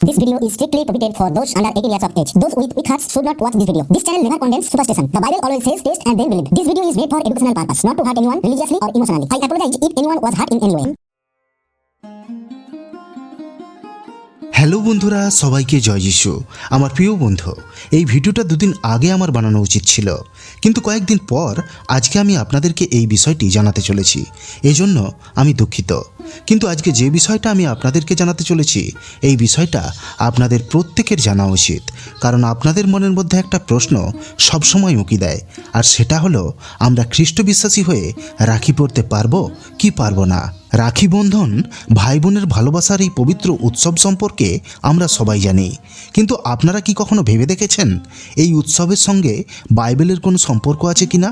This video is strictly prohibited for those under 18 years of age. Those with weak hearts should not watch this video. This channel never condemns superstition. The Bible always says taste and then believe. This video is made for educational purpose, not to hurt anyone religiously or emotionally. I apologize if anyone was hurt in any way. Hello বন্ধুরা সবাইকে জয় যিশু আমার প্রিয় বন্ধু এই ভিডিওটা দুদিন আগে আমার বানানো উচিত ছিল কিন্তু কয়েকদিন পর আজকে আমি আপনাদেরকে এই বিষয়টি জানাতে চলেছি এজন্য আমি দুঃখিত কিন্তু আজকে যে বিষয়টা আমি আপনাদেরকে জানাতে চলেছি, এই বিষয়টা আপনাদের প্রত্যেকের জানা উচিত। কারণ আপনাদের মনের মধ্যে একটা প্রশ্ন সবসময় উঁকি দেয়, আর সেটা হলো, আমরা খ্রিস্ট বিশ্বাসী হয়ে রাখি পড়তে পারব কি পারব না? রাখি বন্ধন ভাই বোনের ভালোবাসার এই পবিত্র উৎসব সম্পর্কে আমরা সবাই জানি। কিন্তু আপনারা কি কখনো ভেবে দেখেছেন, এই উৎসবের সঙ্গে বাইবেলের কোনো সম্পর্ক আছে কি না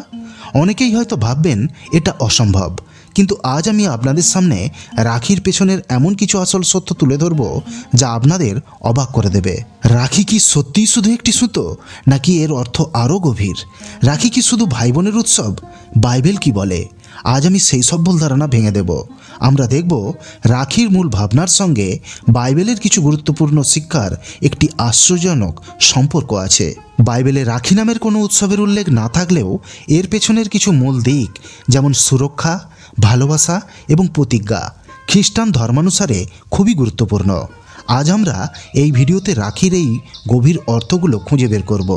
অনেকেই হয়তো ভাববেন, এটা অসম্ভব। কিন্তু আজ আমি আপনাদের সামনে রাখির পেছনের এমন কিছু আসল সত্য তুলে ধরব যা আপনাদের অবাক করে দেবে। রাখি কি সত্যিই শুধু একটি সুতো, নাকি এর অর্থ আরও গভীর? রাখি কি শুধু ভাই বোনের উৎসব? বাইবেল কি বলে? আজ আমি সেই সব ভুল ধারণা ভেঙে দেব। আমরা দেখব রাখির মূল ভাবনার সঙ্গে বাইবেলের কিছু গুরুত্বপূর্ণ শিক্ষার একটি আশ্চর্যজনক সম্পর্ক আছে। বাইবেলে রাখি নামের কোনো উৎসবের উল্লেখ না থাকলেও এর পেছনের কিছু মূল দিক, যেমন সুরক্ষা ভালোবাসা এবং প্রতিজ্ঞা খ্রিস্টান ধর্মানুসারে খুবই গুরুত্বপূর্ণ। আজ আমরা এই ভিডিওতে রাখির এই গভীর অর্থগুলো খুঁজে বের করব,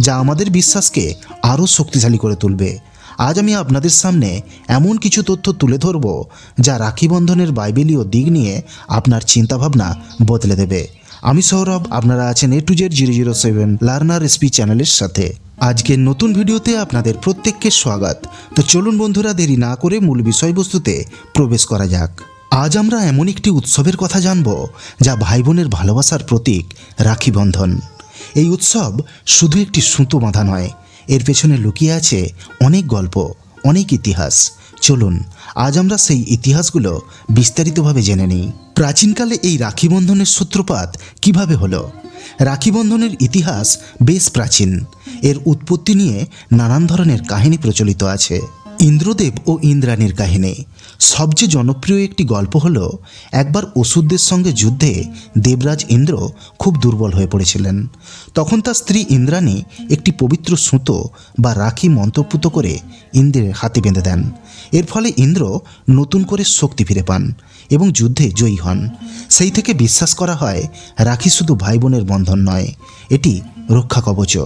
যা আমাদের বিশ্বাসকে আরও শক্তিশালী করে তুলবে। আজ আমি আপনাদের সামনে এমন কিছু তথ্য তুলে ধরব, যা রাখি বন্ধনের বাইবেলীয় দিক নিয়ে আপনার চিন্তাভাবনা বদলে দেবে। আমি সৌরভ, আপনারা আছেন A to Z zero zero seven learner SP চ্যানেলের সাথে। আজকের নতুন ভিডিওতে আপনাদের প্রত্যেককে স্বাগত। তো চলুন বন্ধুরা, দেরি না করে মূল বিষয়বস্তুতে প্রবেশ করা যাক। আজ আমরা এমন একটি উৎসবের কথা জানব, যা ভাই বোনের ভালোবাসার প্রতীক, রাখি বন্ধন। এই উৎসব শুধু একটি সুতো বাঁধা নয়, এর পেছনে লুকিয়ে আছে অনেক গল্প, অনেক ইতিহাস। চলুন, আজ আমরা সেই ইতিহাসগুলো বিস্তারিতভাবে জেনে নিই। প্রাচীনকালে এই রাখিবন্ধনের সূত্রপাত কীভাবে হলো? রাখিবন্ধনের ইতিহাস বেশ প্রাচীন। এর উৎপত্তি নিয়ে নানান ধরনের কাহিনী প্রচলিত আছে। ইন্দ্রদেব ও ইন্দ্রাণীর কাহিনী। সবচেয়ে জনপ্রিয় একটি গল্প হল, একবার অসুরদের সঙ্গে যুদ্ধে দেবরাজ ইন্দ্র খুব দুর্বল হয়ে পড়েছিলেন। তখন তার স্ত্রী ইন্দ্রাণী একটি পবিত্র সুতো বা রাখি মন্ত্রপুত করে ইন্দ্রের হাতে বেঁধে দেন। এর ফলে ইন্দ্র নতুন করে শক্তি ফিরে পান এবং যুদ্ধে জয়ী হন। সেই থেকে বিশ্বাস করা হয়, রাখি শুধু ভাই বোনের বন্ধন নয়, এটি রক্ষা কবচ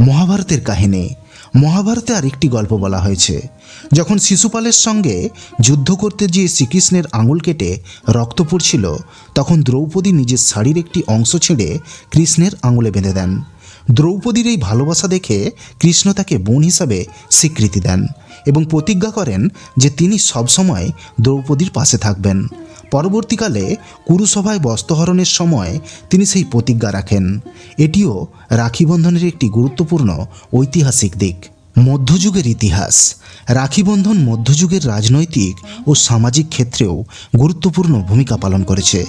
মহাভারতের কাহিনী। মহাভারতে আরেকটি গল্প বলা হয়েছে। যখন শিশুপালের সঙ্গে যুদ্ধ করতে গিয়ে শ্রীকৃষ্ণের আঙুল কেটে রক্ত পড়ছিল, তখন দ্রৌপদী নিজের শাড়ির একটি অংশ ছেড়ে কৃষ্ণের আঙুলে বেঁধে দেন। দ্রৌপদীর এই ভালোবাসা দেখে কৃষ্ণ তাকে বোন হিসাবে স্বীকৃতি দেন এবং প্রতিজ্ঞা করেন যে তিনি সবসময় দ্রৌপদীর পাশে থাকবেন। পরবর্তীকালে কুরুসভায় বস্ত্রহরণের সময় তিনি সেই প্রতিজ্ঞা রাখেন। এটিও রাখিবন্ধনের একটি গুরুত্বপূর্ণ ঐতিহাসিক দিক। মধ্যযুগের ইতিহাস। রাখিবন্ধন মধ্যযুগের রাজনৈতিক ও সামাজিক ক্ষেত্রেও গুরুত্বপূর্ণ ভূমিকা পালন করেছে।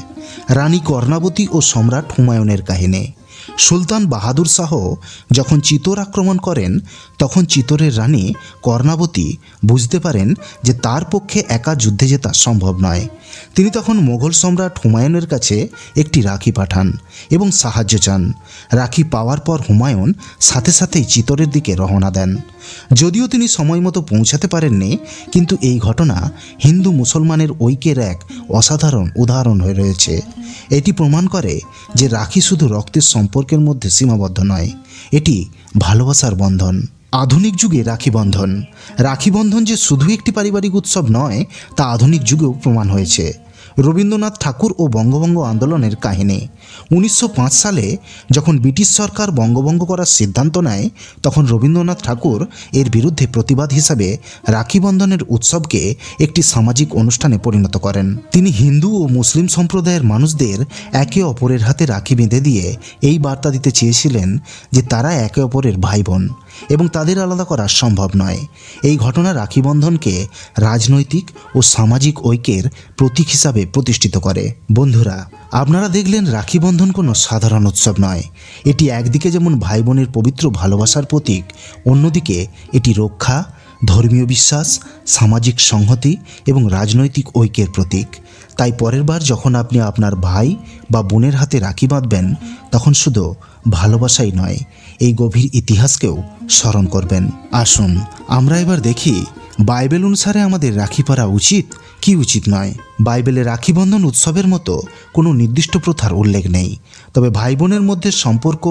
রানী কর্ণাবতী ও সম্রাট হুমায়ুনের কাহিনী। সুলতান বাহাদুর শাহ যখন চিতোর আক্রমণ করেন, তখন চিতোরের রানী কর্ণাবতী বুঝতে পারেন যে তার পক্ষে একা যুদ্ধে জেতা সম্ভব নয়। তিনি তখন মোগল সম্রাট হুমায়ুনের কাছে একটি রাখি পাঠান এবং সাহায্য চান। রাখি পাওয়ার পর হুমায়ুন সাথে সাথেই চিতোরের দিকে রওনা দেন। যদিও তিনি সময় মতো পৌঁছাতে পারেননি, কিন্তু এই ঘটনা হিন্দু মুসলমানের ঐক্যের এক অসাধারণ উদাহরণ হয়ে রয়েছে। এটি প্রমাণ করে যে রাখি শুধু রক্তের সম্পর্কের মধ্যে সীমাবদ্ধ নয়। এটি ভালোবাসার বন্ধন। আধুনিক যুগে রাখি বন্ধন। রাখি বন্ধন যে শুধু একটি পারিবারিক উৎসব নয়, তা আধুনিক যুগেও প্রমাণ হয়েছে। রবীন্দ্রনাথ ঠাকুর ও বঙ্গভঙ্গ আন্দোলনের কাহিনী। উনিশশো পাঁচ সালে যখন ব্রিটিশ সরকার বঙ্গভঙ্গ করার সিদ্ধান্ত নেয়, তখন রবীন্দ্রনাথ ঠাকুর এর বিরুদ্ধে প্রতিবাদ হিসাবে রাখি বন্ধনের উৎসবকে একটি সামাজিক অনুষ্ঠানে পরিণত করেন। তিনি হিন্দু ও মুসলিম সম্প্রদায়ের মানুষদের একে অপরের হাতে রাখি বেঁধে দিয়ে এই বার্তা দিতে চেয়েছিলেন যে তারা একে অপরের ভাই বোন। এবং তাদের আলাদা করা সম্ভব নয়। এই ঘটনা রাখি বন্ধনকে রাজনৈতিক ও সামাজিক ঐক্যের প্রতীক হিসাবে প্রতিষ্ঠিত করে। বন্ধুরা, আপনারা দেখলেন রাখি বন্ধন কোনো সাধারণ উৎসব নয়। এটি একদিকে যেমন ভাই বোনের পবিত্র ভালোবাসার প্রতীক, অন্যদিকে এটি রক্ষা, ধর্মীয় বিশ্বাস, সামাজিক সংহতি এবং রাজনৈতিক ঐক্যের প্রতীক। তাই পরের বার যখন আপনি আপনার ভাই বা বোনের হাতে রাখি বাঁধবেন, তখন শুধু ভালোবাসাই নয়, এই গভীর ইতিহাসকেও স্মরণ করবেন। আসুন, আমরা এবার দেখি বাইবেল অনুসারে আমাদের রাখি পরা উচিত, কি উচিত নয়? বাইবেলে রাখি বন্ধন উৎসবের মতো কোনো নির্দিষ্ট প্রথার উল্লেখ নেই। তবে ভাই বোনের মধ্যে সম্পর্ক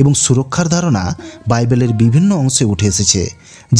এবং সুরক্ষার ধারণা বাইবেলের বিভিন্ন অংশে উঠে এসেছে,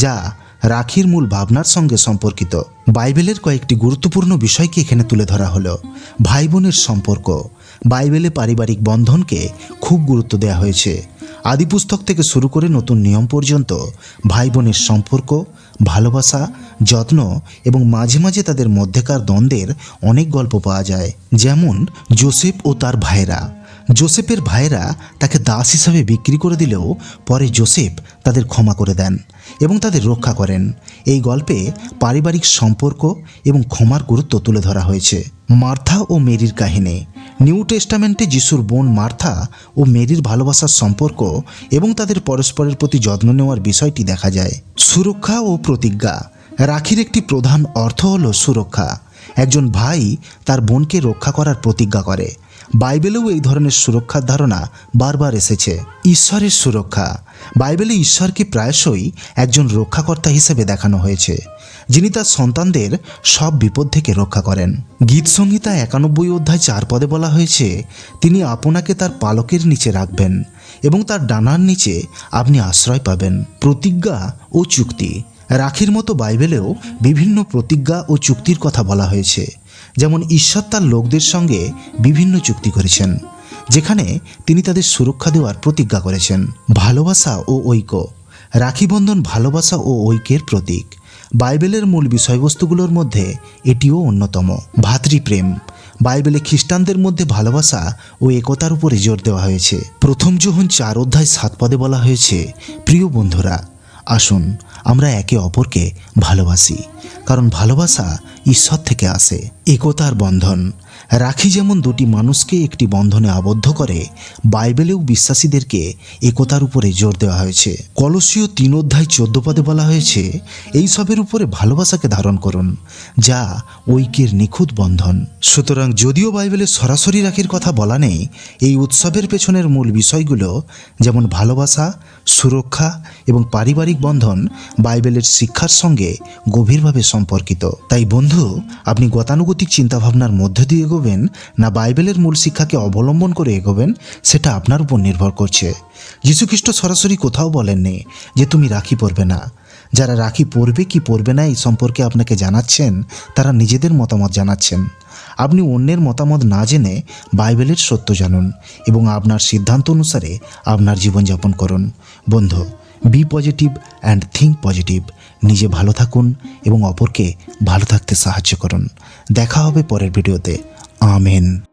যা রাখির মূল ভাবনার সঙ্গে সম্পর্কিত। বাইবেলের কয়েকটি গুরুত্বপূর্ণ বিষয়কে এখানে তুলে ধরা হলো। ভাই বোনের সম্পর্ক। বাইবেলে পারিবারিক বন্ধনকে খুব গুরুত্ব দেওয়া হয়েছে। আদিপুস্তক থেকে শুরু করে নতুন নিয়ম পর্যন্ত ভাই বোনের সম্পর্ক, ভালোবাসা, যত্ন এবং মাঝে মাঝে তাদের মধ্যেকার দ্বন্দ্বের অনেক গল্প পাওয়া যায়। যেমন, জোসেফ ও তার ভাইরা জোসেফের ভাইরা তাকে দাস হিসাবে বিক্রি করে দিলেও পরে জোসেফ তাদের ক্ষমা করে দেন এবং তাদের রক্ষা করেন। এই গল্পে পারিবারিক সম্পর্ক এবং ক্ষমার গুরুত্ব তুলে ধরা হয়েছে। মার্থা ও মেরির কাহিনী। নিউ টেস্টামেন্টে যিশুর বোন মার্থা ও মেরির ভালোবাসার সম্পর্ক এবং তাদের পরস্পরের প্রতি যত্ন নেওয়ার বিষয়টি দেখা যায়। সুরক্ষা ও প্রতিজ্ঞা। রাখির একটি প্রধান অর্থ হল সুরক্ষা। একজন ভাই তার বোনকে রক্ষা করার প্রতিজ্ঞা করে। বাইবেলেও এই ধরনের সুরক্ষার ধারণা বারবার এসেছে। ঈশ্বরের সুরক্ষা। বাইবেলে ঈশ্বরকে প্রায়শই একজন রক্ষাকর্তা হিসেবে দেখানো হয়েছে, যিনি তার সন্তানদের সব বিপদ থেকে রক্ষা করেন। গীত সংহিতা একানব্বই অধ্যায় চার পদে বলা হয়েছে, তিনি আপনাকে তার পালকের নিচে রাখবেন এবং তার ডানার নিচে আপনি আশ্রয় পাবেন। প্রতিজ্ঞা ও চুক্তি। রাখির মতো বাইবেলেও বিভিন্ন প্রতিজ্ঞা ও চুক্তির কথা বলা হয়েছে। যেমন ঈশ্বর তার লোকদের সঙ্গে বিভিন্ন চুক্তি করেছেন, যেখানে তিনি তাদের সুরক্ষা দেওয়ার প্রতিজ্ঞা করেছেন। ভালোবাসা ও ঐক্য। রাখিবন্ধন ভালোবাসা ও ঐক্যের প্রতীক। বাইবেলের মূল বিষয়বস্তুগুলোর মধ্যে এটিও অন্যতম। ভাতৃপ্রেম। বাইবেলে খ্রিস্টানদের মধ্যে ভালোবাসা ও একতার উপরে জোর দেওয়া হয়েছে। প্রথম যোহন চার অধ্যায় সাত পদে বলা হয়েছে, প্রিয় বন্ধুরা, আসুন, আমরা একে অপরকে ভালোবাসি। কারণ ভালোবাসা ঈশ্বর থেকে আসে একতার বন্ধন। রাখি যেমন দুটি মানুষকে একটি বন্ধনে আবদ্ধ করে, বাইবেলেও বিশ্বাসীদেরকে একতার উপরে জোর দেওয়া হয়েছে। কলসীয় তিন অধ্যায় চোদ্দ পদে বলা হয়েছে এই সবের উপরে ভালোবাসাকে ধারণ করুন, যা ঐক্যের নিখুঁত বন্ধন। সুতরাং যদিও বাইবেলে সরাসরি রাখির কথা বলা নেই, এই উৎসবের পেছনের মূল বিষয়গুলো যেমন ভালোবাসা, সুরক্ষা এবং পারিবারিক বন্ধন বাইবেলের শিক্ষার সঙ্গে গভীরভাবে সম্পর্কিত। তাই বন্ধু, আপনি গতানুগতিক চিন্তাভাবনার মধ্য দিয়ে এগোবেন না বাইবেলের মূল শিক্ষাকে অবলম্বন করে এগোবেন, সেটা আপনার উপর নির্ভর করছে। যীশুখ্রিস্ট সরাসরি কোথাও বলেননি যে তুমি রাখি পরবে না। যারা রাখি পরবে কি পরবে না এই সম্পর্কে আপনাকে জানাচ্ছেন, তারা নিজেদের মতামত জানাচ্ছেন। আপনি অন্যের মতামত না জেনে বাইবেলের সত্য জানুন এবং আপনার সিদ্ধান্ত অনুসারে আপনার জীবনযাপন করুন। বন্ধু be positive and think positive নিজে ভালো থাকুন এবং অপরকে ভালো থাকতে সাহায্য করুন। দেখা হবে পরের ভিডিওতে। Amen.